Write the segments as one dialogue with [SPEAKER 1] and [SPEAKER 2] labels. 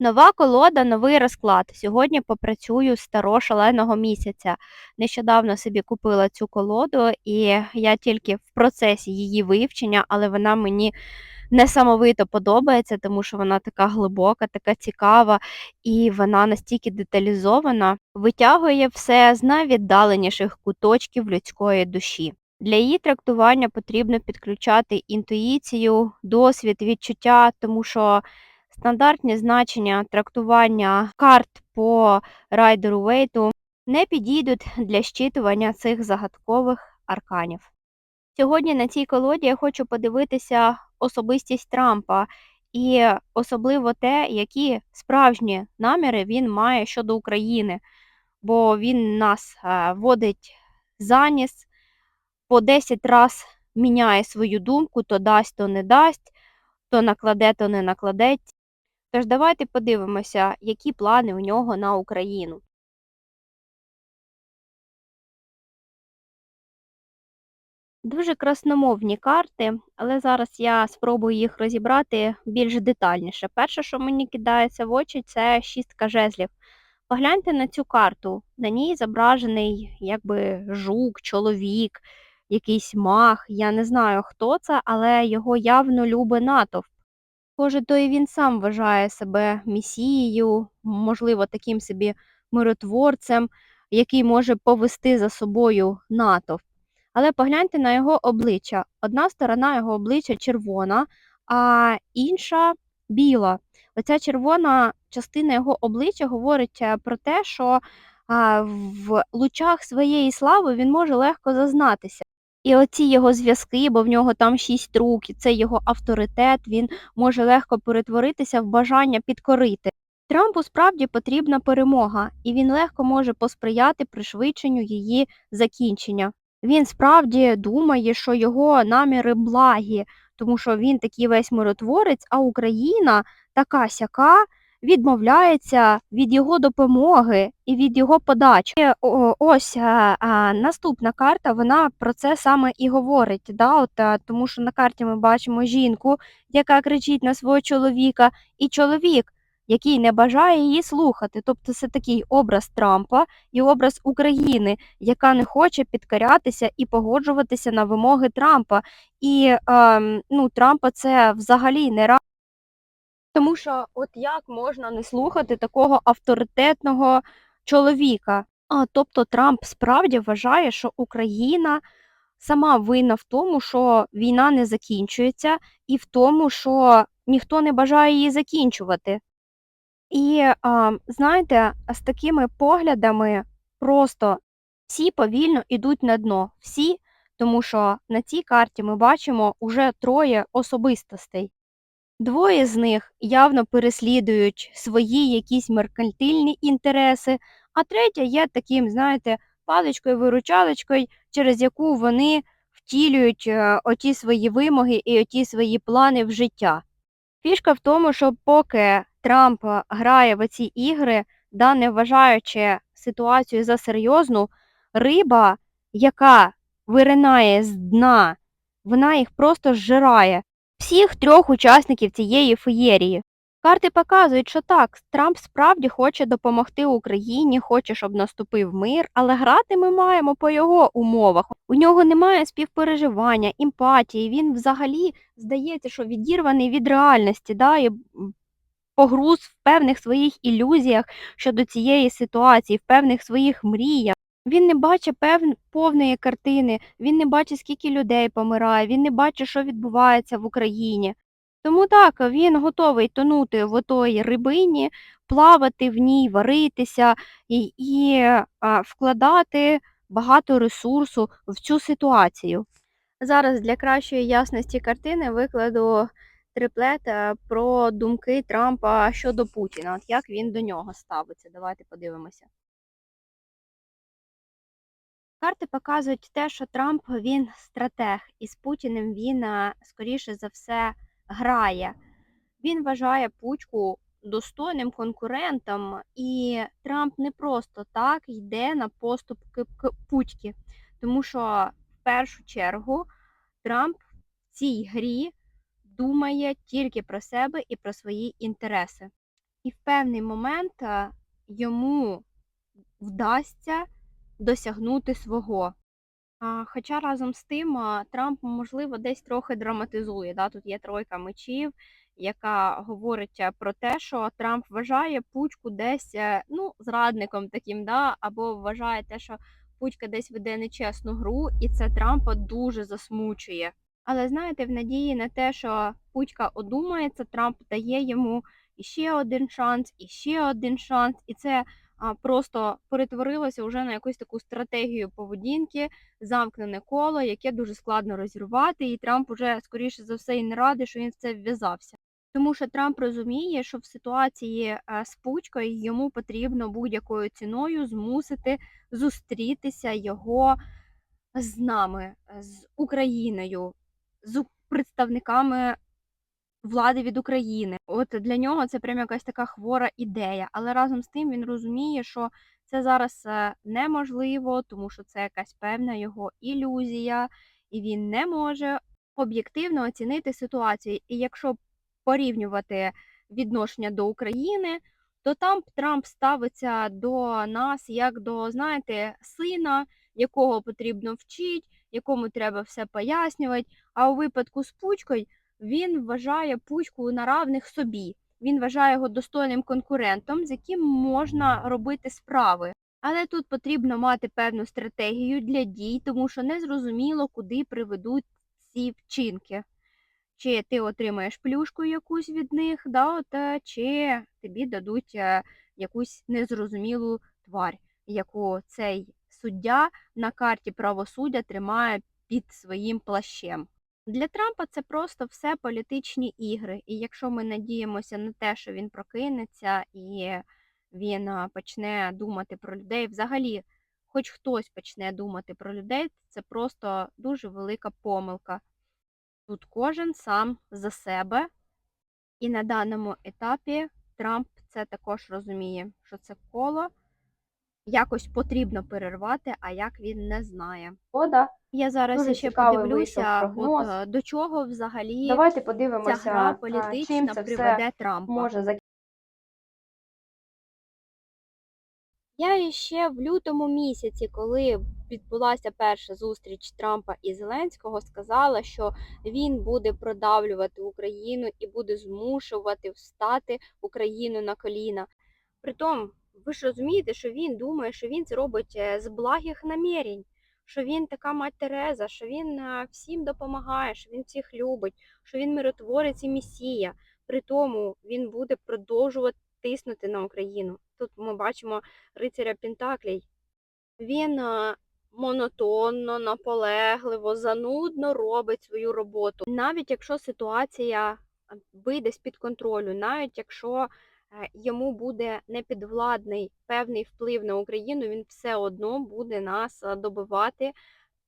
[SPEAKER 1] Нова колода, новий розклад. Сьогодні попрацюю з таро шаленого місяця. Нещодавно собі купила цю колоду, і я тільки в процесі її вивчення, але вона мені несамовито подобається, тому що вона така глибока, така цікава, і вона настільки деталізована, витягує все з найвіддаленіших куточків людської душі. Для її трактування потрібно підключати інтуїцію, досвід, відчуття, тому що Стандартні значення трактування карт по райдеру Вейту не підійдуть для щитування цих загадкових арканів. Сьогодні на цій колоді я хочу подивитися особистість Трампа і особливо те, які справжні наміри він має щодо України, бо він нас е, водить за ніс, по 10 раз міняє свою думку, то дасть, то не дасть, то накладе, то не накладе. Тож давайте подивимося, які плани у нього на Україну. Дуже красномовні карти, але зараз я спробую їх розібрати більш детальніше. Перше, що мені кидається в очі, це шістка жезлів. Погляньте на цю карту. На ній зображений якби жук, чоловік, якийсь мах. Я не знаю, хто це, але його явно любить натовп. Схоже, то і він сам вважає себе месією, можливо, таким собі миротворцем, який може повести за собою натовп. Але погляньте на його обличчя. Одна сторона його обличчя червона, а інша біла. Оця червона частина його обличчя говорить е, про те, що в лучах своєї слави він може легко зазнатися. І оці його зв'язки, бо в нього там шість рук, і це його авторитет, він може легко перетворитися в бажання підкорити. Трампу справді потрібна перемога, і він легко може посприяти пришвидшенню її закінчення. Він справді думає, що його наміри благі, тому що він такий весь миротворець, а Україна така сяка відмовляється від його допомоги і від його подачі. Ось наступна карта, вона про це саме і говорить. Да? От, Тому що на карті ми бачимо жінку, яка кричить на свого чоловіка, і чоловік, який не бажає її слухати. Тобто це такий образ Трампа і образ України, яка не хоче підкорятися і погоджуватися на вимоги Трампа. І е, ну, Трампа це взагалі не тому що от як можна не слухати такого авторитетного чоловіка? А тобто Трамп справді вважає, що Україна сама винна в тому, що війна не закінчується, і в тому, що ніхто не бажає її закінчувати. І а, знаєте, з такими поглядами просто всі повільно йдуть на дно. Всі, тому що на цій карті ми бачимо уже троє особистостей. Двоє з них явно переслідують свої якісь меркантильні інтереси, а третя є таким, знаєте, паличкою-виручалочкою, через яку вони втілюють е, оті свої вимоги і оті свої плани в життя. Фішка в тому, що поки Трамп грає в ці ігри, да не вважаючи ситуацію за серйозну, риба, яка виринає з дна, вона їх просто зжирає всіх трьох учасників цієї феєрії. Карти показують, що так, Трамп справді хоче допомогти Україні, хоче, щоб наступив мир, але грати ми маємо по його умовах. У нього немає співпереживання, емпатії. Він взагалі здається, що відірваний від реальності, да, і погруз в певних своїх ілюзіях щодо цієї ситуації, в певних своїх мріях. Він не бачить пев... повної картини, він не бачить, скільки людей помирає, він не бачить, що відбувається в Україні. Тому так, він готовий тонути в отої рибині, плавати в ній, варитися і, і а, вкладати багато ресурсу в цю ситуацію. Зараз для кращої ясності картини викладу триплет про думки Трампа щодо Путіна, як він до нього ставиться. Давайте подивимося. Карти показують те, що Трамп він стратег, і з Путіним він, скоріше за все, грає. Він вважає Путьку достойним конкурентом, і Трамп не просто так йде на поступки Путьки, тому що в першу чергу Трамп в цій грі думає тільки про себе і про свої інтереси. і в певний момент е, йому вдасться досягнути свого. Хоча разом з тим Трамп, можливо, десь трохи драматизує. Да? Тут є тройка мечів, яка говорить е, про те, що Трамп вважає Пучку десь е, ну, зрадником таким, да? або вважає те, що Пучка десь веде нечесну гру, і це Трампа дуже засмучує. Але знаєте, в надії на те, що Путька одумається, Трамп дає йому іще один шанс, і ще один шанс, і це просто перетворилося вже на якусь таку стратегію поведінки, замкнене коло, яке дуже складно розірвати, і Трамп уже скоріше за все і не радий, що він в це вв'язався. Тому що Трамп розуміє, що в ситуації е, з Путькою йому потрібно будь-якою ціною змусити зустрітися його з нами, з Україною, з представниками влади від України. От для нього це прям якась така хвора ідея. Але разом з тим він розуміє, що це зараз е, неможливо, тому що це якась певна його ілюзія, і він не може об'єктивно оцінити ситуацію. І якщо порівнювати відношення до України, то там Трамп ставиться до нас як до, знаєте, сина, якого потрібно вчити, якому треба все пояснювати. А у випадку з Пучкою він вважає Пучку на равних собі. Він вважає його достойним конкурентом, з яким можна робити справи. Але тут потрібно мати певну стратегію для дій, тому що незрозуміло, куди приведуть ці вчинки. Чи ти отримаєш плюшку якусь від них, да, от, е, чи тобі дадуть е, якусь незрозумілу тварь, яку цей суддя на карті правосуддя тримає під своїм плащем. Для Трампа це просто все політичні ігри. І якщо ми надіємося на те, що він прокинеться і він почне думати про людей, взагалі, хоч хтось почне думати про людей, це просто дуже велика помилка. Тут кожен сам за себе, і на даному етапі Трамп це також розуміє, що це коло якось потрібно перервати, а як він не знає.
[SPEAKER 2] О, да.
[SPEAKER 1] Я зараз
[SPEAKER 2] Дуже
[SPEAKER 1] ще
[SPEAKER 2] цікавий
[SPEAKER 1] подивлюся, от, е, до чого взагалі
[SPEAKER 2] Давайте
[SPEAKER 1] ця
[SPEAKER 2] подивимося,
[SPEAKER 1] гра
[SPEAKER 2] а,
[SPEAKER 1] політична
[SPEAKER 2] це все
[SPEAKER 1] приведе Трампа.
[SPEAKER 2] може закінчитися.
[SPEAKER 1] Я ще в лютому місяці, коли відбулася перша зустріч Трампа і Зеленського, сказала, що він буде продавлювати Україну і буде змушувати встати Україну на коліна. Притом, ви ж розумієте, що він думає, що він це робить е, з благих намірень, що він така мать Тереза, що він е, всім допомагає, що він всіх любить, що він миротворець і месія. При тому він буде продовжувати тиснути на Україну. Тут ми бачимо рицаря Пентаклей. Він е, монотонно, наполегливо, занудно робить свою роботу. Навіть якщо ситуація вийде з-під контролю, навіть якщо йому буде непідвладний певний вплив на Україну, він все одно буде нас е, добивати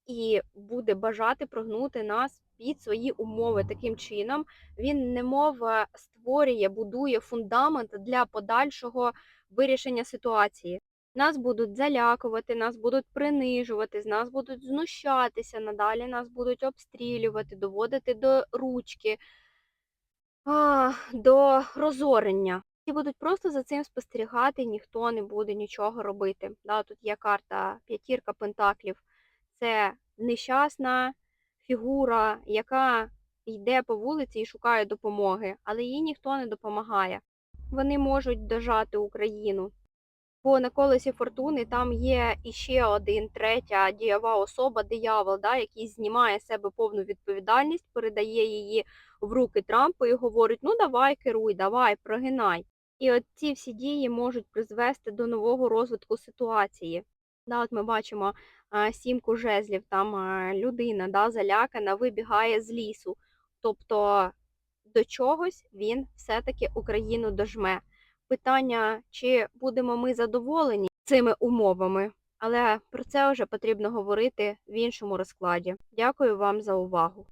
[SPEAKER 1] і буде бажати прогнути нас під свої умови. Таким чином він немов е, створює, будує фундамент для подальшого вирішення ситуації. Нас будуть залякувати, нас будуть принижувати, з нас будуть знущатися, надалі нас будуть обстрілювати, доводити до ручки, до розорення. І будуть просто за цим спостерігати, ніхто не буде нічого робити. Да, тут є карта п'ятірка пентаклів. Це нещасна фігура, яка йде по вулиці і шукає допомоги, але їй ніхто не допомагає. Вони можуть дожати Україну. Бо на колесі фортуни там є іще один, третя дієва особа, диявол, да, який знімає з себе повну відповідальність, передає її в руки Трампу і говорить: ну давай керуй, давай, прогинай. І от ці всі дії можуть призвести до нового розвитку ситуації. Да, от ми бачимо сімку жезлів, там людина да, залякана, вибігає з лісу. Тобто до чогось він все-таки Україну дожме. Питання, чи будемо ми задоволені цими умовами, але про це вже потрібно говорити в іншому розкладі. Дякую вам за увагу.